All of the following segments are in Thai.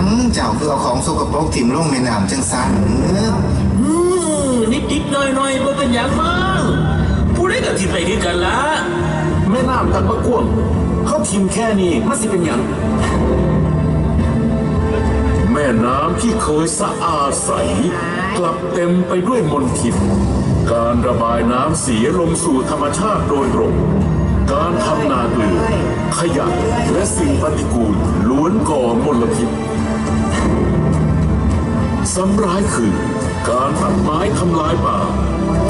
ยังเจ้าคือเอาของสกปรกถิ่มลงแม่น้ำจังสันเอ้ออืมนิดๆหน่อยๆบ่เป็นอย่างมากผู้ใดก็ที่ไปคือกันละแม่น้ำตันมะกวงเขาทิมแค่นี้มันสิเป็นหยังแม่น้ำที่เคยสะอาดใส กลับเต็มไปด้วยมลทินการระบายน้ำเสียลงสู่ธรรมชาติโดยตรง การทำนาเกลือขยะและสิ่งปฏิกูลล้วนก่อมลพิษ ซ้ำร้ายคือ การตัดไม้ทำลายป่า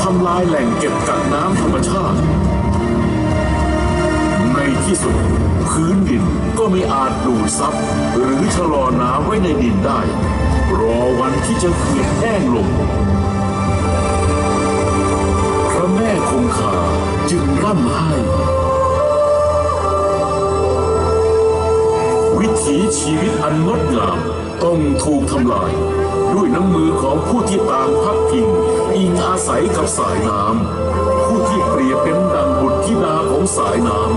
ทำลายแหล่งเก็บกักน้ำธรรมชาติ ในที่สุดพื้นดินก็ไม่อาจดูดซับหรือชะลอน้ำไว้ในดินได้ รอวันที่จะเขื่อนแห้งลงพระแม่คงคาจึงร่ำไห้วิถีชีวิตอันงดงามต้องถูกทำลายด้วย น้ำมือของผู้ที่ตางพักพิงอิงอาศัยกับสายน้ำผู้ที่เปรียบเป็นดังบุตรธิดาของสายน้ำ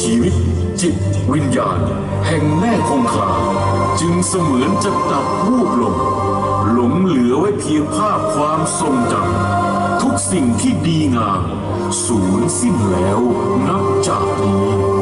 ชีวิตจิตวิญญาณ แห่งแม่คงคาจึงเสมือนจะดับวูบลง หลงเหลือไว้เพียงภาพความทรงจำทุกสิ่งที่ดีงามสูญสิ้นแล้วนับจากนี้